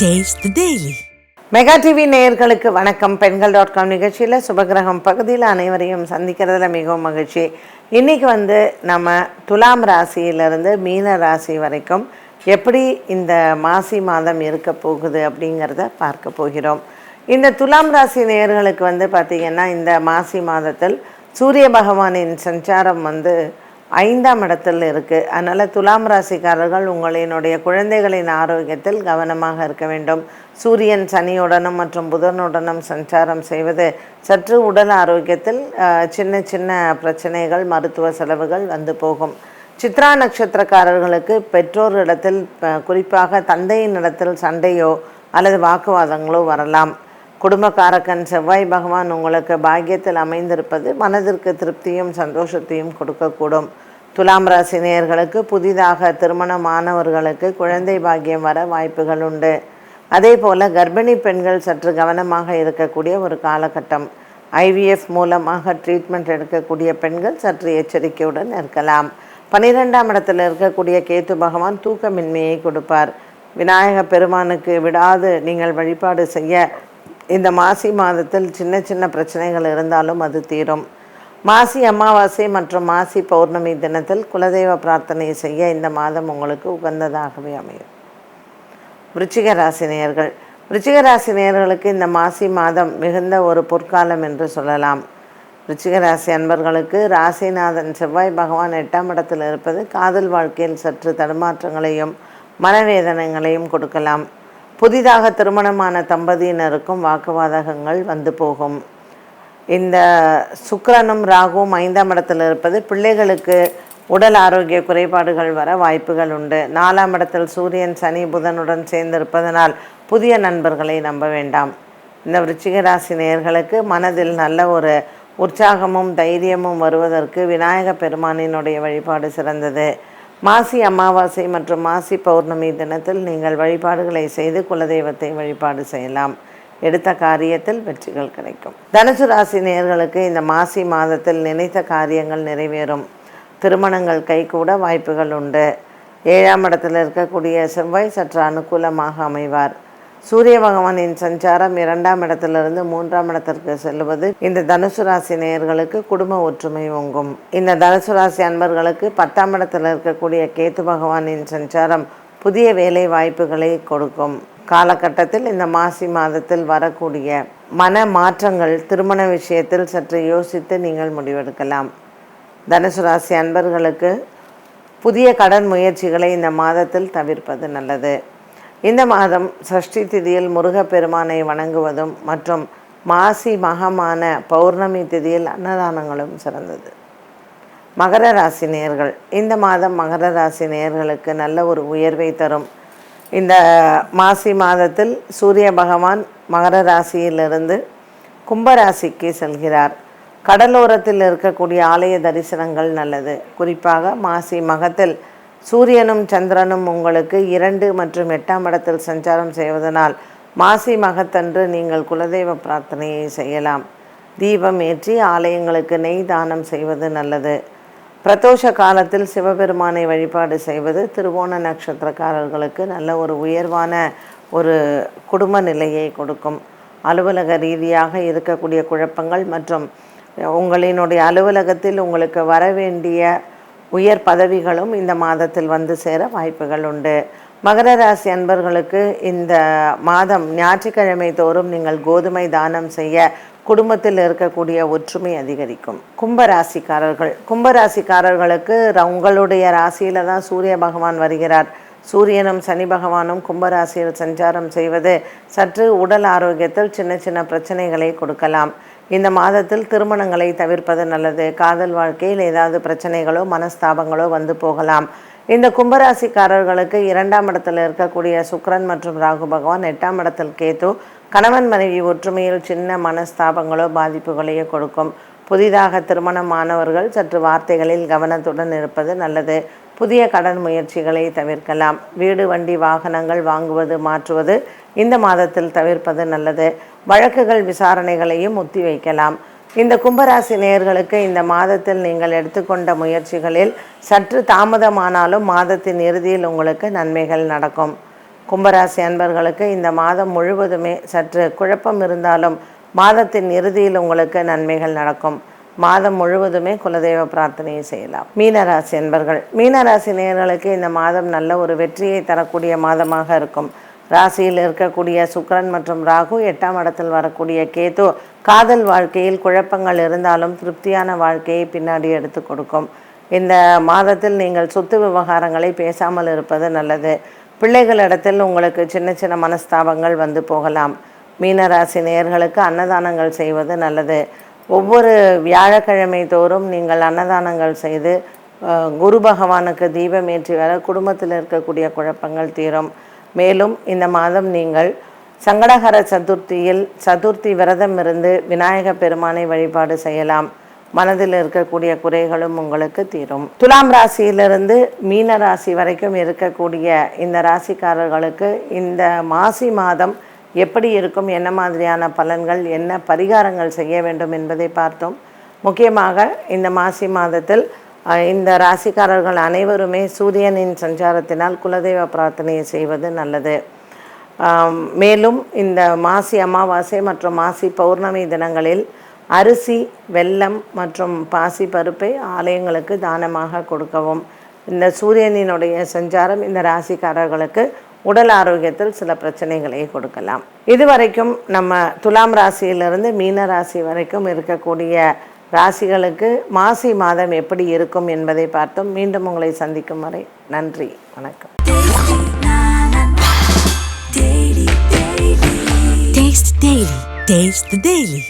Taste daily mega TV நேயர்களுக்கு வணக்கம். பெண்கள் டாட் காம் நிகழ்ச்சியில் சுபகிரகம் பகுதியில் அனைவரையும் சந்திக்கிறதுல மிகவும் மகிழ்ச்சி. இன்றைக்கி வந்து நம்ம துலாம் ராசியிலிருந்து மீன ராசி வரைக்கும் எப்படி இந்த மாசி மாதம் இருக்க போகுது அப்படிங்கிறத பார்க்க போகிறோம். இந்த துலாம் ராசி நேயர்களுக்கு வந்து பார்த்திங்கன்னா இந்த மாசி மாதத்தில் சூரிய பகவானின் சஞ்சாரம் வந்து ஐந்தாம் இடத்தில் இருக்குது அதனால் துலாம் ராசிக்காரர்கள் உங்களினுடைய குழந்தைகளின் ஆரோக்கியத்தில் கவனமாக இருக்க வேண்டும். சூரியன் சனியுடனும் மற்றும் புதனுடனும் சஞ்சாரம் செய்வது சற்று உடல் ஆரோக்கியத்தில் சின்ன சின்ன பிரச்சனைகள் மருத்துவ செலவுகள் வந்து போகும். சித்ரா நட்சத்திரக்காரர்களுக்கு பெற்றோரிடத்தில் குறிப்பாக தந்தையின் இடத்தில் சண்டையோ அல்லது வாக்குவாதங்களோ வரலாம். குடும்பக்காரக்கன் செவ்வாய் பகவான் உங்களுக்கு பாக்கியத்தில் அமைந்திருப்பது மனதிற்கு திருப்தியும் சந்தோஷத்தையும் கொடுக்கக்கூடும். துலாம் ராசி நேயர்களுக்கு புதிதாக திருமணமானவர்களுக்கு குழந்தை பாக்கியம் வர வாய்ப்புகள் உண்டு. அதே போல் கர்ப்பிணி பெண்கள் சற்று கவனமாக இருக்கக்கூடிய ஒரு காலகட்டம். ஐவிஎஃப் மூலமாக ட்ரீட்மெண்ட் எடுக்கக்கூடிய பெண்கள் சற்று எச்சரிக்கையுடன் இருக்கலாம். பன்னிரெண்டாம் இடத்தில் இருக்கக்கூடிய கேத்து பகவான் தூக்கமின்மையை கொடுப்பார். விநாயக பெருமானுக்கு விடாது நீங்கள் வழிபாடு செய்ய இந்த மாசி மாதத்தில் சின்ன சின்ன பிரச்சனைகள் இருந்தாலும் அது தீரும். மாசி அமாவாசை மற்றும் மாசி பௌர்ணமி தினத்தில் குலதெய்வ பிரார்த்தனை செய்ய இந்த மாதம் உங்களுக்கு உகந்ததாகவே அமையும். விருச்சிக ராசி நேயர்கள். விருச்சிக ராசி நேயர்களுக்கு இந்த மாசி மாதம் மிகுந்த ஒரு பொற்காலம் என்று சொல்லலாம். விருச்சிக ராசி அன்பர்களுக்கு ராசிநாதன் செவ்வாய் பகவான் எட்டாம் இடத்தில் இருப்பது காதல் வாழ்க்கையில் சற்று தடுமாற்றங்களையும் மனவேதனைகளையும் கொடுக்கலாம். புதிதாக திருமணமான தம்பதியினருக்கும் வாக்குவாதகங்கள் வந்து போகும். இந்த சுக்கிரனும் ராகுவும் ஐந்தாம் இடத்தில் இருப்பது பிள்ளைகளுக்கு உடல் ஆரோக்கிய குறைபாடுகள் வர வாய்ப்புகள் உண்டு. நாலாம் இடத்தில் சூரியன் சனி புதனுடன் சேர்ந்திருப்பதனால் புதிய நண்பர்களை நம்ப வேண்டாம். இந்த விருச்சிக ராசி நேர்களுக்கு மனதில் நல்ல ஒரு உற்சாகமும் தைரியமும் வருவதற்கு விநாயக பெருமானினுடைய வழிபாடு சிறந்தது. மாசி அமாவாசை மற்றும் மாசி பௌர்ணமி தினத்தில் நீங்கள் வழிபாடுகளை செய்து குலதெய்வத்தை வழிபாடு செய்யலாம். எடுத்த காரியத்தில் வெற்றிகள் கிடைக்கும். தனுசு ராசி நேயர்களுக்கு இந்த மாசி மாதத்தில் நினைத்த காரியங்கள் நிறைவேறும். திருமணங்கள் கைகூட வாய்ப்புகள் உண்டு. ஏழாம் இடத்தில் இருக்கக்கூடிய செவ்வாய் சற்று அனுகூலமாக அமைவார். சூரிய பகவானின் சஞ்சாரம் இரண்டாம் இடத்திலிருந்து மூன்றாம் இடத்திற்கு செல்வது. இந்த தனுசு ராசி நேயர்களுக்கு குடும்ப ஒற்றுமை ஓங்கும். இந்த தனுசு ராசி அன்பர்களுக்கு பத்தாம் இடத்தில் இருக்கக்கூடிய கேத்து பகவானின் சஞ்சாரம் புதிய வேலை வாய்ப்புகளை கொடுக்கும். காலகட்டத்தில் இந்த மாசி மாதத்தில் வரக்கூடிய மன மாற்றங்கள் திருமண விஷயத்தில் சற்று யோசித்து நீங்கள் முடிவெடுக்கலாம். தனுசு ராசி அன்பர்களுக்கு புதிய கடன் முயற்சிகளை இந்த மாதத்தில் தவிர்ப்பது நல்லது. இந்த மாதம் சஷ்டி திதியில் முருகப்பெருமானை வணங்குவதும் மற்றும் மாசி மகமான பௌர்ணமி திதியில் அன்னதானங்களும் சிறந்தது. மகர ராசி நேயர்கள் இந்த மாதம் மகர ராசி நேயர்களுக்கு நல்ல ஒரு உயர்வை தரும். இந்த மாசி மாதத்தில் சூரிய பகவான் மகர ராசியிலிருந்து கும்பராசிக்கு செல்கிறார். கடலோரத்தில் இருக்கக்கூடிய ஆலய தரிசனங்கள் நல்லது. குறிப்பாக மாசி மகத்தில் சூரியனும் சந்திரனும் உங்களுக்கு இரண்டு மற்றும் எட்டாம் இடத்தில் சஞ்சாரம் செய்வதனால் மாசி மகத்தன்று நீங்கள் குலதெய்வ பிரார்த்தனையை செய்யலாம். தீபம் ஏற்றி ஆலயங்களுக்கு நெய் தானம் செய்வது நல்லது. பிரதோஷ காலத்தில் சிவபெருமானை வழிபாடு செய்வது திருவோண நட்சத்திரக்காரர்களுக்கு நல்ல ஒரு உயர்வான ஒரு குடும்ப நிலையை கொடுக்கும். அலுவலக ரீதியாக இருக்கக்கூடிய குழப்பங்கள் மற்றும் உங்களினுடைய அலுவலகத்தில் உங்களுக்கு வர வேண்டிய உயர் பதவிகளும் இந்த மாதத்தில் வந்து சேர வாய்ப்புகள் உண்டு. மகர ராசி அன்பர்களுக்கு இந்த மாதம் ஞாயிற்றுக்கிழமை தோறும் நீங்கள் கோதுமை தானம் செய்ய குடும்பத்தில் இருக்கக்கூடிய ஒற்றுமை அதிகரிக்கும். கும்பராசிக்காரர்கள் கும்பராசிக்காரர்களுக்கு ர- உங்களுடைய ராசியில தான் சூரிய பகவான் வருகிறார். சூரியனும் சனி பகவானும் கும்பராசியில் சஞ்சாரம் செய்வது சற்று உடல் ஆரோக்கியத்தில் சின்ன சின்ன பிரச்சனைகளை கொடுக்கலாம். இந்த மாதத்தில் திருமணங்களை தவிர்ப்பது நல்லது. காதல் வாழ்க்கையில் ஏதாவது பிரச்சனைகளோ மனஸ்தாபங்களோ வந்து போகலாம். இந்த கும்பராசிக்காரர்களுக்கு இரண்டாம் இடத்தில் இருக்கக்கூடிய சுக்ரன் மற்றும் ராகு பகவான் எட்டாம் இடத்தில் கேத்து கணவன் மனைவி ஒற்றுமையில் சின்ன மனஸ்தாபங்களோ பாதிப்புகளையோ கொடுக்கும். புதிதாக திருமணமானவர்கள் சற்று வார்த்தைகளில் கவனத்துடன் இருப்பது நல்லது. புதிய கடன் முயற்சிகளை தவிர்க்கலாம். வீடு வண்டி வாகனங்கள் வாங்குவது மாற்றுவது இந்த மாதத்தில் தவிர்ப்பது நல்லது. வழக்குகள் விசாரணைகளையும் ஒத்தி வைக்கலாம் இந்த கும்பராசி நேயர்களுக்கு இந்த மாதத்தில் நீங்கள் எடுத்துக்கொண்ட முயற்சிகளில் சற்று தாமதமானாலும் மாதத்தின் இறுதியில் உங்களுக்கு நன்மைகள் நடக்கும். கும்பராசி அன்பர்களுக்கு இந்த மாதம் முழுவதுமே சற்று குழப்பம் இருந்தாலும் மாதத்தின் இறுதியில் உங்களுக்கு நன்மைகள் நடக்கும். மாதம் முழுவதுமே குலதெய்வ பிரார்த்தனையை செய்யலாம். மீனராசி என்பர்கள் மீனராசி நேர்களுக்கு இந்த மாதம் நல்ல ஒரு வெற்றியை தரக்கூடிய மாதமாக இருக்கும். ராசியில் இருக்கக்கூடிய சுக்கரன் மற்றும் ராகு எட்டாம் இடத்தில் வரக்கூடிய கேது காதல் வாழ்க்கையில் குழப்பங்கள் இருந்தாலும் திருப்தியான வாழ்க்கையை பின்னாடி எடுத்து கொடுக்கும். இந்த மாதத்தில் நீங்கள் சொத்து விவகாரங்களை பேசாமல் இருப்பது நல்லது. பிள்ளைகளிடத்தில் உங்களுக்கு சின்ன சின்ன மனஸ்தாபங்கள் வந்து போகலாம். மீனராசி நேயர்களுக்கு அன்னதானங்கள் செய்வது நல்லது. ஒவ்வொரு வியாழக்கிழமை தோறும் நீங்கள் அன்னதானங்கள் செய்து குரு பகவானுக்கு தீபம் ஏற்றி வர குடும்பத்தில் இருக்கக்கூடிய குழப்பங்கள் தீரும். மேலும் இந்த மாதம் நீங்கள் சங்கடகர சதுர்த்தியில் சதுர்த்தி விரதம் இருந்து விநாயக பெருமானை வழிபாடு செய்யலாம். மனதில் இருக்கக்கூடிய குறைகளும் உங்களுக்கு தீரும். துலாம் ராசியிலிருந்து மீன ராசி வரைக்கும் இருக்கக்கூடிய இந்த ராசிக்காரர்களுக்கு இந்த மாசி மாதம் எப்படி இருக்கும் என்ன மாதிரியான பலன்கள் என்ன பரிகாரங்கள் செய்ய வேண்டும் என்பதை பார்த்தோம். முக்கியமாக இந்த மாசி மாதத்தில் இந்த ராசிக்காரர்கள் அனைவருமே சூரியனின் சஞ்சாரத்தினால் குலதெய்வ பிரார்த்தனையை செய்வது நல்லது. மேலும் இந்த மாசி அமாவாசை மற்றும் மாசி பௌர்ணமி தினங்களில் அரிசி வெல்லம் மற்றும் பாசி பருப்பை ஆலயங்களுக்கு தானமாக கொடுக்கவும் இந்த சூரியனினுடைய சஞ்சாரம் இந்த ராசிக்காரர்களுக்கு உடல் ஆரோக்கியத்தில் சில பிரச்சனைகளை கொடுக்கலாம். இதுவரைக்கும் நம்ம துலாம் ராசியிலிருந்து மீன ராசி வரைக்கும் இருக்கக்கூடிய ராசிகளுக்கு மாசி மாதம் எப்படி இருக்கும் என்பதை பார்த்தோம். மீண்டும் உங்களை சந்திக்கும் வரை நன்றி வணக்கம். Taste the Daily.